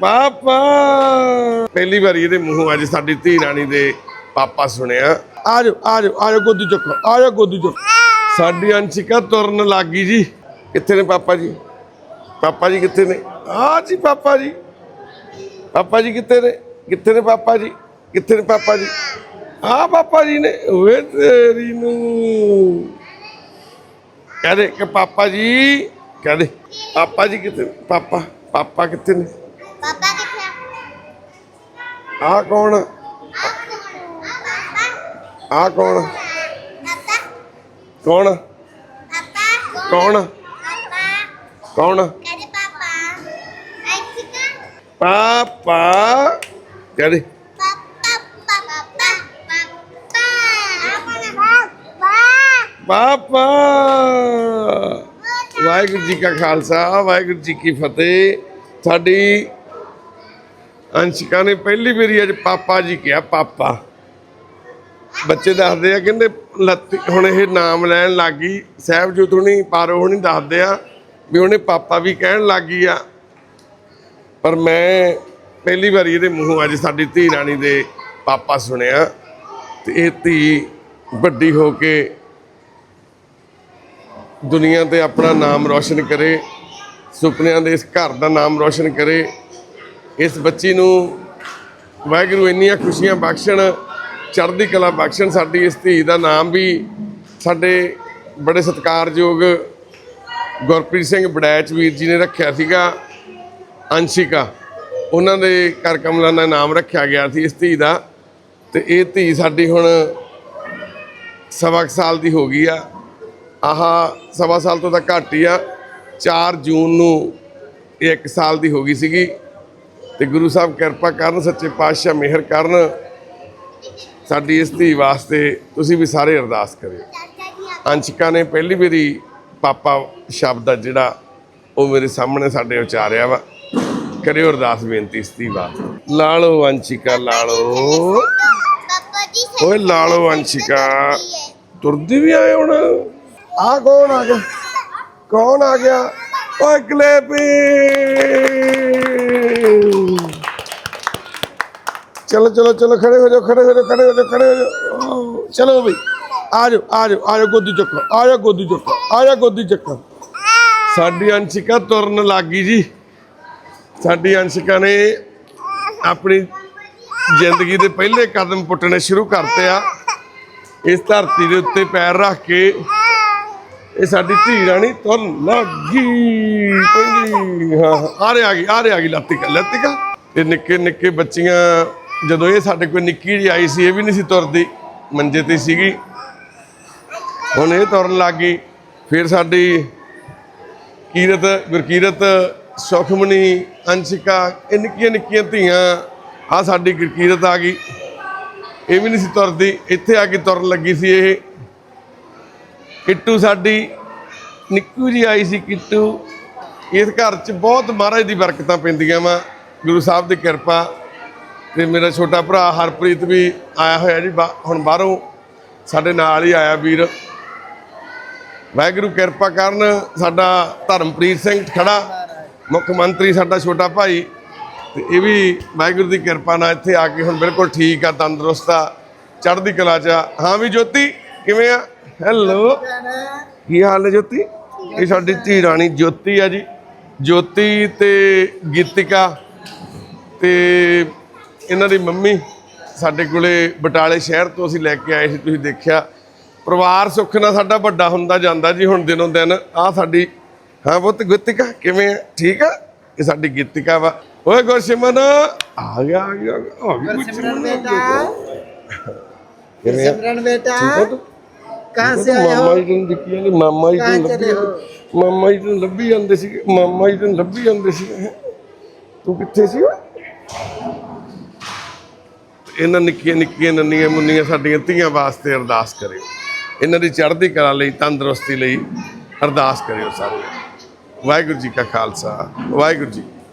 ਪਾਪਾ ਪਹਿਲੀ ਵਾਰੀ ਇਹਦੇ ਮੂੰਹੋਂ ਅੱਜ ਸਾਡੀ ਧੀ ਰਾਣੀ ਦੇ ਪਾਪਾ ਸੁਣਿਆ। ਆ ਜਾਓ ਆ ਜਾਓ ਆ ਜਾਓ ਗੋਦੀ ਚੱਕੋ ਆ ਜਾਓ ਗੋਦੀ ਚੱਕੋ ਸਾਡੀ ਅੰਸ਼ਿਕਾ ਤੁਰਨ ਲੱਗ ਜੀ। ਕਿੱਥੇ ਨੇ ਪਾਪਾ ਜੀ? ਪਾਪਾ ਜੀ ਕਿੱਥੇ ਨੇ? ਆ ਜੀ ਪਾਪਾ ਜੀ। ਪਾਪਾ ਜੀ ਕਿੱਥੇ ਨੇ? ਕਿੱਥੇ ਨੇ ਪਾਪਾ ਜੀ? ਕਿੱਥੇ ਨੇ ਪਾਪਾ ਜੀ? ਆ ਪਾਪਾ ਜੀ ਨੇ, ਓਏ ਤੇਰੀ ਨੂੰ ਕਹਦੇ ਕਿ ਪਾਪਾ ਜੀ ਕਹਦੇ ਪਾਪਾ ਜੀ ਕਿੱਥੇ ਪਾਪਾ ਪਾਪਾ ਕਿੱਥੇ ਨੇ? ਆ ਕੌਣ? ਆ? ਕੌਣ? ਕੌਣ? ਕੌਣ? ਕੌਣ? ਆ? ਕਹਦੇ ਪਾਪਾ। ਕਹਦੇ ਪਾਪਾ। ਵਾਹਿਗੁਰੂ ਜੀ ਕਾ ਖਾਲਸਾ, ਵਾਹਿਗੁਰੂ ਜੀ ਕੀ ਫਤਿਹ। ਸਾਡੀ ਅੰਸ਼ਿਕਾ ਨੇ ਪਹਿਲੀ ਵਾਰੀ ਅੱਜ ਪਾਪਾ ਜੀ ਕਿਹਾ, ਪਾਪਾ। ਬੱਚੇ ਦੱਸਦੇ ਆ, ਕਹਿੰਦੇ, ਲੱਤੀ, ਹੁਣ ਇਹ ਨਾਮ ਲੈਣ ਲੱਗੀ, ਸਾਹਿਬਜੋਤ ਹੁਣੀ, ਪਾਰੋ ਹੁਣੀ ਦੱਸਦੇ ਆ ਵੀ ਉਹਨੇ ਪਾਪਾ ਵੀ ਕਹਿਣ ਲੱਗੀ ਆ। ਪਰ ਮੈਂ ਪਹਿਲੀ ਵਾਰੀ ਇਹਦੇ ਮੂੰਹੋਂ ਅੱਜ ਸਾਡੀ ਧੀ ਰਾਣੀ ਦੇ ਪਾਪਾ ਸੁਣਿਆ, ਤੇ ਇਹ ਧੀ ਵੱਡੀ ਹੋ ਕੇ ਦੁਨੀਆ ਤੇ ਆਪਣਾ ਨਾਮ ਰੌਸ਼ਨ ਕਰੇ, ਸੁਪਨਿਆਂ ਦੇ ਇਸ ਘਰ ਦਾ ਨਾਮ ਰੌਸ਼ਨ ਕਰੇ ਇਸ ਬੱਚੀ ਨੂੰ ਵਾਹਿਗੁਰੂ ਇੰਨੀਆਂ ਖੁਸ਼ੀਆਂ ਬਖਸ਼ਣ, ਚੜ੍ਹਦੀ ਕਲਾ ਬਖਸ਼ਣ ਸਾਡੀ ਇਸ ਧੀ ਦਾ ਨਾਮ ਵੀ ਸਾਡੇ ਬੜੇ ਸਤਿਕਾਰਯੋਗ ਗੁਰਪ੍ਰੀਤ ਸਿੰਘ ਬੜੈਚ ਵੀਰ ਜੀ ਨੇ ਰੱਖਿਆ ਸੀਗਾ, ਅੰਸ਼ਿਕਾ। ਉਹਨਾਂ ਦੇ ਕਰ ਕਮਲਾਂ ਦਾ ਨਾਮ ਰੱਖਿਆ ਗਿਆ ਸੀ ਇਸ ਧੀ ਦਾ। ਤੇ ਇਹ ਧੀ ਸਾਡੀ ਹੁਣ ਸਵਾ ਕੁ ਸਾਲ ਦੀ ਹੋ ਗਈ ਆ। ਆਹ, ਸਵਾ ਸਾਲ ਤੋਂ ਤਾਂ ਘੱਟ ਹੀ ਆ। 4 ਜੂਨ ਨੂੰ ਇਹ 1 ਸਾਲ ਦੀ ਹੋ ਗਈ ਸੀਗੀ। ਤੇ ਗੁਰੂ ਸਾਹਿਬ ਕਿਰਪਾ ਕਰਨ, ਸੱਚੇ ਪਾਤਸ਼ਾਹ ਮਿਹਰ ਕਰਨ। ਸਾਡੀ ਇਸ ਧੀ ਵਾਸਤੇ ਤੁਸੀਂ ਵੀ ਸਾਰੇ ਅਰਦਾਸ ਕਰਿਓ। ਅੰਸ਼ਿਕਾ ਨੇ ਪਹਿਲੀ ਵਾਰੀ ਪਾਪਾ ਸ਼ਬਦ ਆ ਜਿਹੜਾ ਉਹ ਮੇਰੇ ਸਾਹਮਣੇ ਸਾਡੇ ਉਚਾਰਿਆ ਵਾ। ਕਰਿਓ ਅਰਦਾਸ ਬੇਨਤੀ ਇਸ ਧੀ ਵਾਸਤੇ। ਲਾਲੋ ਅੰਸ਼ਿਕਾ, ਲਾਲੋ। ਪਾਪਾ ਜੀ ਸਹੀ ਓਏ ਲਾਲੋ ਅੰਸ਼ਿਕਾ, ਤੁਰਦੀ ਵੀ ਆਏ ਹੁਣ? ਆ ਕੌਣ ਆ ਗਿਆ? ਕੌਣ ਆ ਗਿਆ? ਓਏ ਕਲੇਪੀ! ਚਲੋ ਚਲੋ ਚਲੋ, ਖੜੇ ਹੋ ਜਾਓ, ਖੜੇ ਹੋ ਜਾਓ, ਖੜੇ ਹੋ ਜਾਓ, ਖੜੇ ਹੋ ਜਾਓ। ਚਲੋ ਬਈ ਆ ਜਾਓ ਆ ਜਾਓ ਆ ਜਾਓ, ਗੋਦੀ ਚੱਕੋ, ਆ ਜਾਓ, ਗੋਦੀ ਚੱਕੋ, ਆ ਜਾਓ, ਗੋਦੀ ਚੱਕੋ। ਸਾਡੀ ਅੰਸ਼ਿਕਾ ਤੁਰਨ ਲੱਗ ਜੀ। ਸਾਡੀ ਅੰਸ਼ਿਕਾ ਨੇ ਆਪਣੀ ਜ਼ਿੰਦਗੀ ਦੇ ਪਹਿਲੇ ਕਦਮ ਪੁੱਟਣੇ ਸ਼ੁਰੂ ਕਰਤੇ ਆ। ਇਸ ਧਰਤੀ ਦੇ ਉੱਤੇ ਪੈਰ ਰੱਖ ਕੇ ਇਹ ਸਾਡੀ ਧੀ ਰਾਣੀ ਤੁਰਨ ਲੱਗੀ ਪੈਂਦੀ ਹਾਂ ਆ ਰਿਹਾ ਆ ਗਈ, ਆ ਰਿਹਾ ਆ ਗਈ, ਲੱਤਿਕਾ ਲੱਤਿਕਾ। ਇਹ ਨਿੱਕੇ ਨਿੱਕੇ ਬੱਚੀਆਂ ਜਦੋਂ ਇਹ ਸਾਡੇ ਕੋਲ ਨਿੱਕੀ ਜਿਹੀ ਆਈ ਸੀ, ਇਹ ਵੀ ਨਹੀਂ ਸੀ ਤੁਰਦੀ, ਮੰਜੇ ਤੇ ਸੀਗੀ। ਹੁਣ ਇਹ ਤੁਰਨ ਲੱਗ ਗਈ। ਫਿਰ ਸਾਡੀ ਕੀਰਤ, ਗੁਰਕੀਰਤ ਸੁਖਮਣੀ ਅੰਸ਼ਿਕਾ, ਇਹ ਨਿੱਕੀਆਂ ਨਿੱਕੀਆਂ ਧੀਆਂ, ਆ ਸਾਡੀ ਗੁਰਕੀਰਤ ਆ ਗਈ। ਇਹ ਵੀ ਨਹੀਂ ਸੀ ਤੁਰਦੀ, ਇੱਥੇ ਆ ਕੇ ਤੁਰਨ ਲੱਗੀ ਸੀ ਇਹ। ਕਿੱਟੂ ਸਾਡੀ, ਨਿੱਕੂ ਜੀ ਆਈ ਸੀ ਕਿੱਟੂ। ਇਸ ਘਰ 'ਚ ਬਹੁਤ ਮਹਾਰਾਜ ਦੀ ਬਰਕਤਾਂ ਪੈਂਦੀਆਂ ਵਾ। ਗੁਰੂ ਸਾਹਿਬ ਦੀ ਕਿਰਪਾ ਤੇ ਮੇਰਾ ਛੋਟਾ ਭਰਾ ਹਰਪ੍ਰੀਤ ਵੀ ਆਇਆ ਹੋਇਆ ਜੀ, ਬਾ- ਹੁਣ ਬਾਹਰੋਂ ਸਾਡੇ ਨਾਲ ਹੀ ਆਇਆ ਵੀਰ। ਵਾਹਿਗੁਰੂ ਕਿਰਪਾ ਕਰਨ ਸਾਡਾ ਧਰਮਪ੍ਰੀਤ ਸਿੰਘ ਖੜਾ, ਮੁੱਖ ਮੰਤਰੀ ਸਾਡਾ ਛੋਟਾ ਭਾਈ। ਤੇ ਇਹ ਵੀ ਵਾਹਿਗੁਰੂ ਦੀ ਕਿਰਪਾ ਨਾਲ ਇੱਥੇ ਆ ਕੇ ਹੁਣ ਬਿਲਕੁਲ ਠੀਕ ਆ, ਤੰਦਰੁਸਤ ਆ, ਚੜ੍ਹਦੀ ਕਲਾ ਚ ਆ। ਹਾਂ ਵੀ ਜੋਤੀ, ਕਿਵੇਂ ਆ? ਹੈਲੋ ਕੀ ਹਾਲ ਹੈ ਜੋਤੀ? ਇਹ ਸਾਡੀ ਧੀ ਰਾਣੀ ਜੋਤੀ ਆ ਜੀ। ਜੋਤੀ ਤੇ ਗੀਤਿਕਾ ਤੇ ਇਹਨਾਂ ਦੀ ਮੰਮੀ ਸਾਡੇ ਕੋਲੇ ਬਟਾਲੇ ਸ਼ਹਿਰ ਤੋਂ ਅਸੀਂ ਲੈ ਕੇ ਆਏ ਸੀ ਤੁਸੀਂ ਦੇਖਿਆ। ਪਰਿਵਾਰ ਸੁੱਖ ਨਾਲ ਸਾਡਾ ਵੱਡਾ ਹੁੰਦਾ ਜਾਂਦਾ ਜੀ ਹੁਣ ਦਿਨੋਂ ਦਿਨ। ਆ ਸਾਡੀ ਹਾਂ ਬੁੱਤ ਗੁੱਤਿਕਾ ਕਿਵੇਂ ਹੈ ਠੀਕ ਆ? ਇਹ ਸਾਡੀ ਗੀਤਿਕਾ ਵਾ। ਓਏ ਗੁਰਸਿਮਨ ਆ ਗਿਆ ਆ ਗਿਆ ਆ ਗਿਆ ਗੁਰਸਿਮਰਨ ਬੇਟਾ। ਕਿਵੇਂ ਸਿਮਰਨ ਬੇਟਾ। ਕਹਾਂ ਸੇ ਆਏ ਹੋ? ਮਾਮਾ ਜੀ ਨੂੰ ਨੇ ਮਾਮਾ ਜੀ ਨੂੰ ਲੱਭੀ ਮਾਮਾ ਜੀ ਨੂੰ ਲੱਭੀ ਜਾਂਦੇ ਸੀ ਮਾਮਾ ਜੀ ਨੂੰ ਲੱਭੀ ਜਾਂਦੇ ਸੀ ਤੂੰ ਕਿੱਥੇ ਸੀ ਓਏ? ਇਹਨਾਂ ਨਿੱਕੀਆਂ ਨਿੱਕੀਆਂ ਨੰਨੀਆਂ ਮੁੰਨੀਆਂ ਸਾਡੀਆਂ ਧੀਆਂ ਵਾਸਤੇ ਅਰਦਾਸ ਕਰਿਓ। ਇਹਨਾਂ ਦੀ ਚੜ੍ਹਦੀ ਕਲਾ ਲਈ, ਤੰਦਰੁਸਤੀ ਲਈ ਅਰਦਾਸ ਕਰਿਓ ਸਾਰੇ। ਵਾਹਿਗੁਰੂ ਜੀ ਕਾ ਖਾਲਸਾ, ਵਾਹਿਗੁਰੂ ਜੀ